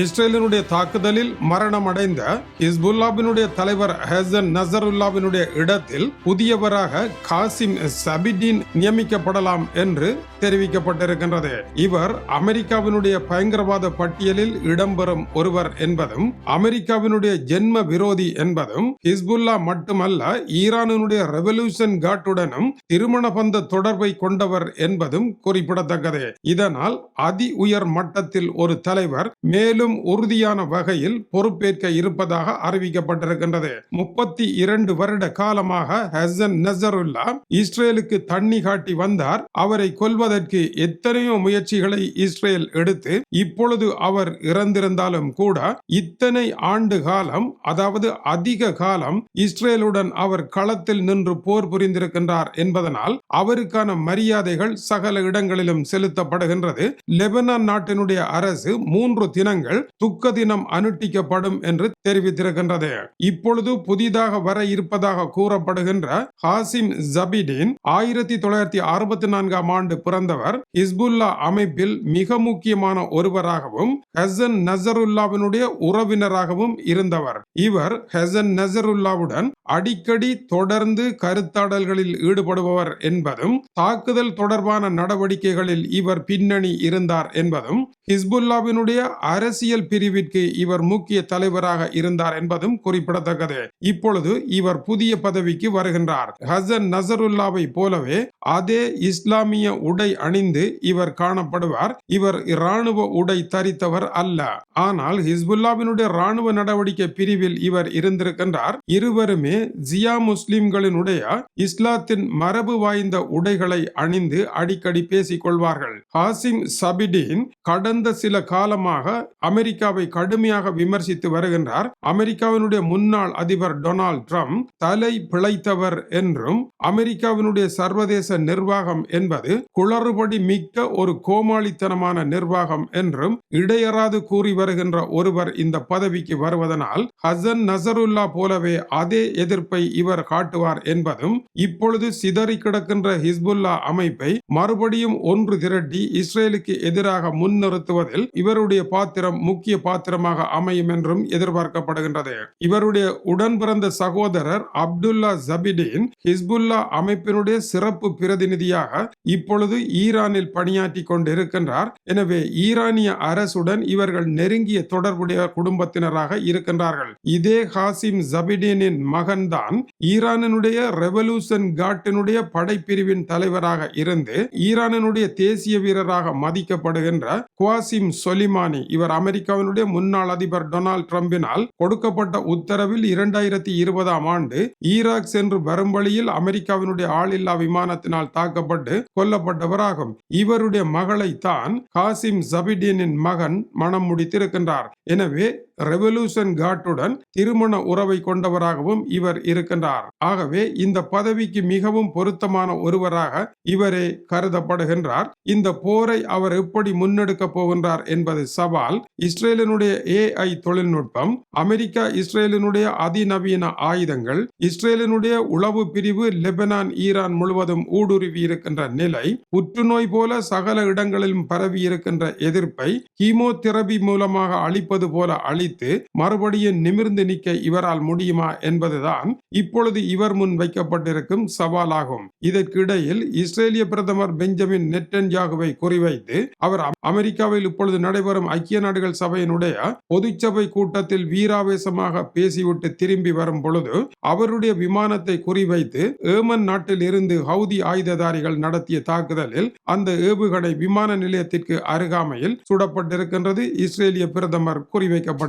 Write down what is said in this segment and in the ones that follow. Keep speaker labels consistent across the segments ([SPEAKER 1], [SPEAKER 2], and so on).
[SPEAKER 1] இஸ்ரேலினுடைய தாக்குதலில் மரணமடைந்த ஹிஸ்புல்லாவினுடைய தலைவர் ஹசன் நசருல்லாவினுடைய இடத்தில் புதியவராக காசிம் சபிடின் நியமிக்கப்படலாம் என்று தெரிவிக்கப்பட்டிருக்கின்றது. இவர் அமெரிக்காவினுடைய பயங்கரவாத பட்டியலில் இடம்பெறும் ஒருவர் என்பதும் அமெரிக்காவினுடைய ஜென்ம விரோதி என்பதும் ஹிஸ்புல்லா மட்டுமல்ல ஈரானினுடைய ரெவல்யூஷன் காட்டுடனும் திருமண பந்த தொடர்பை கொண்டவர் என்பதும் குறிப்பிடத்தக்கது. இதனால் அதி உயர் மட்டத்தில் ஒரு தலைவர் மேலும் உறுதியான வகையில் பொறுப்பேற்க இருப்பதாக அறிவிக்கப்பட்டிருக்கின்றது. முப்பத்தி இரண்டு வருட காலமாக ஹசன் நசருல்லா இஸ்ரேலுக்கு தண்ணி காட்டி வந்தார். அவரை கொல்வதற்கு எத்தனையோ முயற்சிகளை இஸ்ரேல் எடுத்து இப்பொழுது அவர் இறந்திருந்தாலும் கூட இத்தனை ஆண்டு காலம் அதாவது அதிக காலம் இஸ்ரேலுடன் அவர் களத்தில் நின்று போர் புரிந்திருக்கின்றார் என்பதனால் அவருக்கான மரியாதைகள் சகல இடங்களிலும் செலுத்தப்படுகின்றது. லெபனான் நாட்டினுடைய அரசு மூன்று தினங்கள் துக்க தினம் அனுட்டிக்கப்படும் என்று தெரிவித்திருக்கின்றது. இப்பொழுது புதிதாக வர இருப்பதாக கூறப்படுகின்ற ஹாசிம் ஜபிடின் ஆயிரத்தி தொள்ளாயிரத்தி அறுபத்தி நான்காம் ஆண்டு பிறந்தவர் ஹிஸ்புல்லா அமைப்பில் மிக முக்கியமான ஒருவராகவும் ஹசன் நசருல்லாவினுடைய உறவினராகவும் இருந்தவர். இவர் ஹசன் நசருல்லாவுடன் அடிக்கடி தொடர்ந்து கருத்தாடல்களில் ஈடுபடுபவர் என்பதும் தாக்குதல் தொடர்பான நடவடிக்கைகளில் இவர் பின்னணி இருந்தார் என்பதும் ஹிஸ்புல்லாவினுடைய அரசியல் பிரிவிற்கு இவர் முக்கிய தலைவராக இருந்தார் என்பதும் குறிப்பிடத்தக்கது. இப்பொழுது இவர் புதிய பதவிக்கு வருகின்றார். ஹசன் நசருல்லாவை போலவே அதே இஸ்லாமிய உடை அணிந்து இவர் காணப்படுவார். இவர் இராணுவ உடை தரித்தவர் அல்ல. ஆனால் ஹிஸ்புல்லாவினுடைய ராணுவ நடவடிக்கை பிரிவில் இவர் இருந்திருக்கின்றார். இருவருமே ஜியா முஸ்லிம்களினுடைய இஸ்லாத்தின் மரபு வாய்ந்த உடைகளை அணிந்து அடிக்கடி பேசிக் கொள்வார்கள் ஹாசிம் சபிடின் கடந்த சில காலமாக அமெரிக்காவை கடுமையாக விமர்சித்து வருகின்றார். அமெரிக்காவினுடைய முன்னாள் அதிபர் டொனால்ட் ட்ரம்ப் தலை பிழைத்தவர் என்றும் அமெரிக்காவினுடைய சர்வதேச நிர்வாகம் என்பது குளறுபடி மிக்க ஒரு கோமாளித்தனமான நிர்வாகம் என்றும் இடையறாது கூறி வருகின்ற ஒருவர் இந்த பதவிக்கு வருவதனால் ஹசன் நசருல்லா போலவே அதே எதிர்ப்பை இவர் காட்டுவார் என்பதும் இப்பொழுது சிதறி கிடக்கின்ற ஹிஸ்புல்லா அமைப்பை மறுபடியும் ஒன்று திரட்டி இஸ்ரேலுக்கு எதிராக முன்னிறுத்துவதில் இவருடைய பாத்திரம் முக்கிய பாத்திரமாக அமையும் என்றும் எதிர்பார்க்கப்படுகின்றது. இவருடைய உடன் பிறந்த சகோதரர் அப்துல்லா ஜபிடின் ஹிஸ்புல்லா அமைப்பினுடைய சிறப்பு பிரதிநிதியாக இப்பொழுது ஈரானில் பணியாற்றி கொண்டிருக்கின்றார். எனவே ஈரானிய அரசுடன் இவர்கள் நெருங்கிய தொடர்புடைய குடும்பத்தினராக இருக்கின்றார்கள். இதே ஹாசிம் ஜபிடீனின் மகன் மகன்தான் ஈரானினுடைய ரெவல்யூஷன் காட்டினுடைய படைப்பிரிவின் தலைவராக இருந்து ஈரானினுடைய தேசிய வீரராக மதிக்கப்படுகின்ற குவாசிம் சொலிமானி. இவர் அமெரிக்காவினுடைய முன்னாள் அதிபர் டொனால்ட் ட்ரம்பினால் கொடுக்கப்பட்ட உத்தரவில் இரண்டாயிரத்தி இருபதாம் ஆண்டு ஈராக் சென்று வரும் வழியில் அமெரிக்காவினுடைய ஆளில்லா விமானத்தினால் தாக்கப்பட்டு கொல்லப்பட்டவராகும். இவருடைய மகளை தான் காசிம் ஜபிடினின் மகன் மனம் முடித்திருக்கின்றார். எனவே ரெவல்யூஷன் காட்டுடன் திருமண உறவை கொண்டவராகவும் இவர் இருக்கின்றார். ஆகவே இந்த பதவிக்கு மிகவும் பொருத்தமான ஒருவராக இவரே கருதப்படுகின்றார். இந்த போரை அவர் எப்படி முன்னெடுக்க போகின்றார் என்பது சவால். இஸ்ரேலினுடைய ஏஐ தொழில்நுட்பம் அமெரிக்கா இஸ்ரேலினுடைய அதிநவீன ஆயுதங்கள் இஸ்ரேலினுடைய உளவு பிரிவு லெபனான் ஈரான் முழுவதும் ஊடுருவி இருக்கின்ற நிலை புற்றுநோய் போல சகல இடங்களிலும் பரவி இருக்கின்ற எதிர்ப்பை கீமோதெரபி மூலமாக அழிப்பது போல அழித்து மறுபடியும் நிமிர்ந்து நிற்க இவரால் முடியுமா என்பதுதான் இப்பொழுது இவர் முன் வைக்கப்பட்டிருக்கும் சவாலாகும். இதற்கிடையில் இஸ்ரேலிய பிரதமர் பெஞ்சமின் நெட்டன்யாகுவை குறிவைத்து அவர் அமெரிக்காவில் இப்பொழுது நடைபெறும் ஐக்கிய நாடுகள் சபையினுடைய பொதுச்சபை கூட்டத்தில் வீராவேசமாக பேசிவிட்டு திரும்பி வரும் பொழுது அவருடைய விமானத்தை குறிவைத்து ஏமன் நாட்டில் இருந்து ஹவுதி ஆயுததாரிகள் நடத்திய தாக்குதலில் அந்த ஏவுகணை விமான நிலையத்திற்கு அருகாமையில் சுடப்பட்டிருக்கின்றது. இஸ்ரேலிய பிரதமர்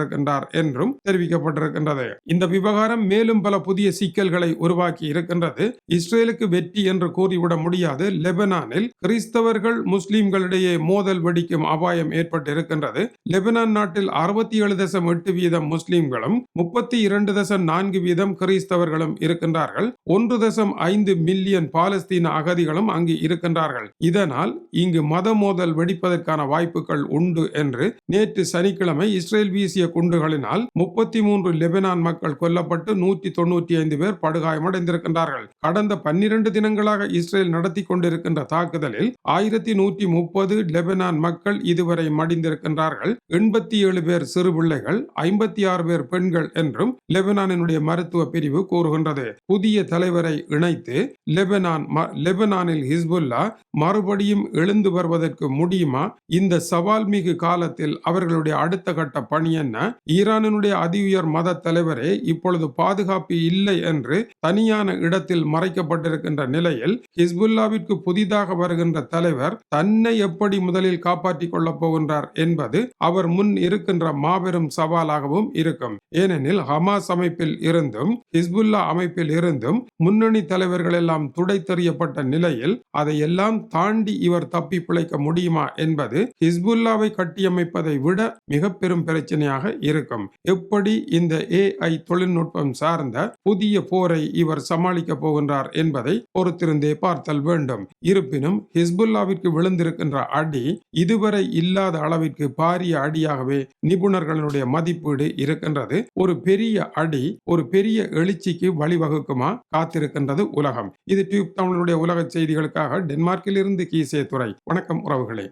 [SPEAKER 1] குறிவைக்கப்பட்டிருக்கின்றார் என்றும் தெரிவிக்கப்பட்டிருக்கின்றது. இந்த விவகாரம் மேலும் பல புதிய சிக்கல்களை உருவாக்கி இருக்கின்றது. இஸ்ரேலுக்கு வெற்றி என்று கூறிவிட முடியாது. லெபனானில் கிறிஸ்தவர்கள் முஸ்லிம்களிடையே மோதல் வெடிக்கும் அபாயம் ஏற்பட்டிருக்கின்றது. லெபனான் நாட்டில் அறுபத்தி ஏழு தசம் எட்டு வீதம் முஸ்லிம்களும் முப்பத்தி இரண்டு தசம் நான்கு வீதம் கிறிஸ்தவர்களும் இருக்கின்றார்கள். ஒன்று தசம் ஐந்து மில்லியன் பாலஸ்தீன அகதிகளும் அங்கு இருக்கின்றார்கள். இதனால் இங்கு மத மோதல் வெடிப்பதற்கான வாய்ப்புகள் உண்டு என்று நேற்று சனிக்கிழமை இஸ்ரேல் வீசிய குண்டுகளினால் முப்பத்தி மூன்று லெபனான் மக்கள் கொல்லப்பட்டு நூற்றி தொண்ணூற்றி ஐந்து பேர் படுகாயமடைந்திருக்கின்றார்கள். கடந்த பன்னிரண்டு தினங்களாக இஸ்ரேல் நடத்தி கொண்டிருக்கின்ற தாக்குதலில் ஆயிரத்தி நூற்றி முப்பது லெபனான் மக்கள் இதுவரை மடிந்திருக்கின்றார்கள். எண்பத்தி ஏழு பேர் சிறு பிள்ளைகள் ஐம்பத்தி ஆறு பேர் பெண்கள் என்றும் லெபனானினுடைய மருத்துவ பிரிவு கூறுகின்றது. புதிய தலைவரை இணைத்து லெபனான் லெபனானில் ஹிஸ்புல்லா மறுபடியும் எழுந்து வருவதற்கு முடியுமா? இந்த சவால் மிகு காலத்தில் அவர்களுடைய அடுத்த கட்ட பணி என்ன? ஈரானினுடைய அதி உயர் மத தலைவரே இப்பொழுது பாதுகாப்பு இல்லை என்று தனியான இடத்தில் மறைக்கப்பட்டிருக்கின்ற நிலையில் ஹிஸ்புல்லாவிற்கு புதிதாக வருகின்ற தலைவர் தன்னை எப்படி முதலில் காப்பாற்றிக் கொள்ளப் போகின்றார் என்பது அவர் முன் இருக்கின்ற மாபெரும் சவாலாகவும் இருக்கும். ஏனெனில் ஹமாஸ் அமைப்பில் இருந்தும் ஹிஸ்புல்லா அமைப்பில் இருந்தும் முன்னணி தலைவர்கள் எல்லாம் துடைத்தெறியப்பட்ட நிலையில் அதையெல்லாம் தாண்டி இவர் தப்பி பிழைக்க முடியுமா என்பது ஹிஸ்புல்லாவை கட்டியமைப்பதை விட மிக பெரும் பிரச்சனையாக இருக்கும். எப்படி இந்த ஏஐ தொழில்நுட்பம் சார்ந்த புதிய போரை இவர் சமாளிக்க போகின்றார் என்பதை பொறுத்திருந்தே பார்த்தல் வேண்டும். இருப்பினும் ஹிஸ்புல்லாவிற்கு விழுந்திருக்கின்ற அடி இதுவரை இல்லாத அளவிற்கு பாரிய அடியாகவே நிபுணர்களுடைய மதிப்பீடு இருக்கின்றது. ஒரு பெரிய அடி ஒரு பெரிய எழுச்சிக்கு வழிவகுக்குமா காத்திருக்கின்றது உலகம். இது டியூப் தமிழுடைய உலக செய்திகளுக்காக டென்மார்க்கில் இருந்து கீசே துறை. வணக்கம் உறவுகளே.